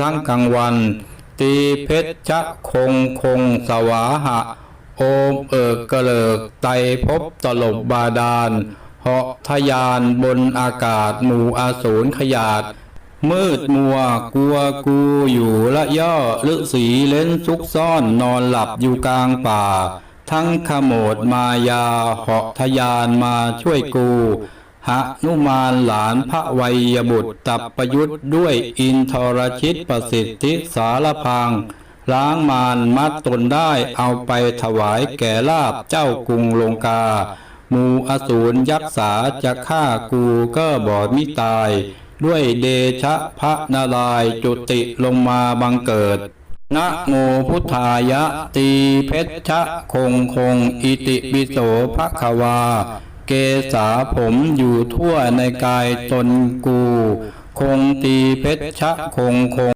ทั้งกลางวัน ตีเพชรชะคงคงสวาหะ โอมเอิกกระเลิกไตภพตลบบาดาลเหาะทะยานบนอากาศหมู่อาสูรขยาดมืดมัวกลัวกูอยู่ละย่อฤาษีเล่นซุกซ่อนนอนหลับอยู่กลางป่า ทั้งขโมดมายาเหาะทะยานมาช่วยกู หนุมานหลานพระวัยบุตรตับประยุทธ์ด้วยอินทรชิตประสิทธิสารพังล้างมารมัดตนได้เอาไปถวายแก่ลาบเจ้ากรุงลงกา มูอสูรยักษาจะฆ่ากูก็บอดมิตาย ด้วยเดชะพระนารายจุติลงมาบังเกิดนะโมพุทธายะตีเพชรชะคงคง อิติปิโสภะควา เกษาผมอยู่ทั่วในกายตนกู คงตีเพชรชะคงคง